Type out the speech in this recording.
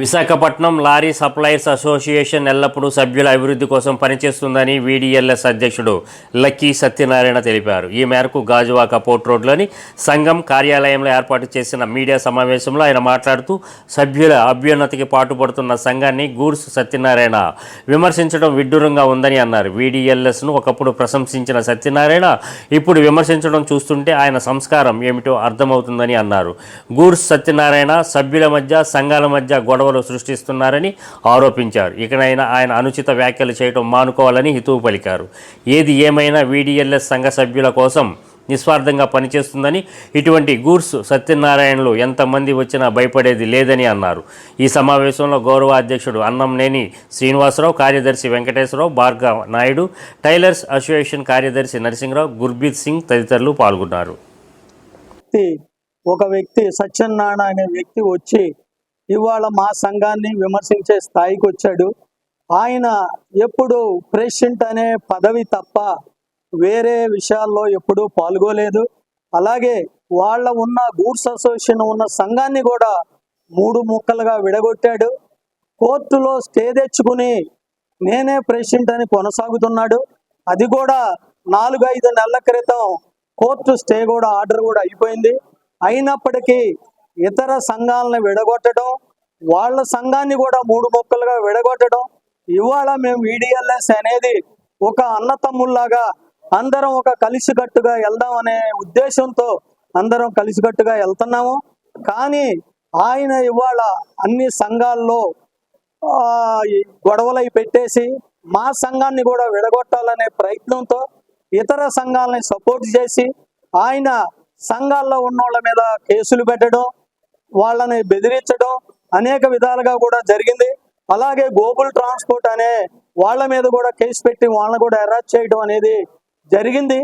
Visakhapatnam lorry suppliers association ఎల్లప్పుడూ సభ్యుల అభివృద్ధి కోసం పనిచేస్తుందని వీడిఎల్ఎస్ అధ్యక్షుడు లక్కీ సత్యనారాయణ తెలిపారు. ఈ మేరకు గాజువాక పోర్ట్ రోడ్లోని సంఘం కార్యాలయంలో ఏర్పాటు చేసిన మీడియా సమావేశంలో ఆయన మాట్లాడుతూ సభ్యుల అభ్యున్నతికి పాటుపడుతున్న సంఘాన్ని గూడ్స్ సత్యనారాయణ విమర్శించడం విడ్డూరంగా ఉందని అన్నారు. వీడిఎల్ఎస్ను ఒకప్పుడు ప్రశంసించిన సత్యనారాయణ ఇప్పుడు విమర్శించడం చూస్తుంటే ఆయన సంస్కారం ఏమిటో అర్థమవుతుందని అన్నారు. గూడ్స్ సత్యనారాయణ సభ్యుల మధ్య సంఘాల మధ్య గొడవ గొడవలు సృష్టిస్తున్నారని ఆరోపించారు. ఇకనైనా ఆయన అనుచిత వ్యాఖ్యలు చేయడం మానుకోవాలని హితవు పలికారు. ఏది ఏమైనా వీడిఎల్ఎస్ సంఘ సభ్యుల కోసం నిస్వార్థంగా పనిచేస్తుందని ఇటువంటి గూడ్స్ సత్యనారాయణలు ఎంతమంది వచ్చినా భయపడేది లేదని అన్నారు. ఈ సమావేశంలో గౌరవ అధ్యక్షుడు అన్నంనేని శ్రీనివాసరావు కార్యదర్శి వెంకటేశ్వరరావు భార్గవ నాయుడు టైలర్స్ అసోసియేషన్ కార్యదర్శి నరసింహరావు గుర్బీత్ సింగ్ తదితరులు పాల్గొన్నారు. ఒక వ్యక్తి సత్యనారాయణ అనే వ్యక్తి వచ్చి ఇవాళ మా సంఘాన్ని విమర్శించే స్థాయికి వచ్చాడు. ఆయన ఎప్పుడు ప్రెసిడెంట్ అనే పదవి తప్ప వేరే విషయాల్లో ఎప్పుడూ పాల్గొలేదు. అలాగే వాళ్ళ ఉన్న గూడ్స్ అసోసియేషన్ ఉన్న సంఘాన్ని కూడా మూడు ముక్కలుగా విడగొట్టాడు. కోర్టులో స్టే తెచ్చుకుని నేనే ప్రెసిడెంట్ అని కొనసాగుతున్నాడు. అది కూడా నాలుగు ఐదు నెలల క్రితం కోర్టు స్టే కూడా ఆర్డర్ కూడా అయిపోయింది. అయినప్పటికీ ఇతర సంఘాలను విడగొట్టడం వాళ్ళ సంఘాన్ని కూడా మూడు మొక్కలుగా విడగొట్టడం ఇవాళ మేము ఈడిఎల్ఎస్ అనేది ఒక అన్నతమ్ముల్లాగా అందరం ఒక కలిసికట్టుగా వెళ్దాం అనే ఉద్దేశంతో అందరం కలిసికట్టుగా వెళ్తున్నాము. కానీ ఆయన ఇవాళ అన్ని సంఘాల్లో గొడవలై పెట్టేసి మా సంఘాన్ని కూడా విడగొట్టాలనే ప్రయత్నంతో ఇతర సంఘాలని సపోర్ట్ చేసి ఆయన సంఘాల్లో ఉన్న వాళ్ళ మీద కేసులు పెట్టడం వాళ్ళని బెదిరించడం అనేక విధాలుగా కూడా జరిగింది. అలాగే గోకుల్ ట్రాన్స్పోర్ట్ అనే వాళ్ళ మీద కూడా కేసు పెట్టి వాళ్ళని కూడా అరెస్ట్ చేయడం అనేది జరిగింది.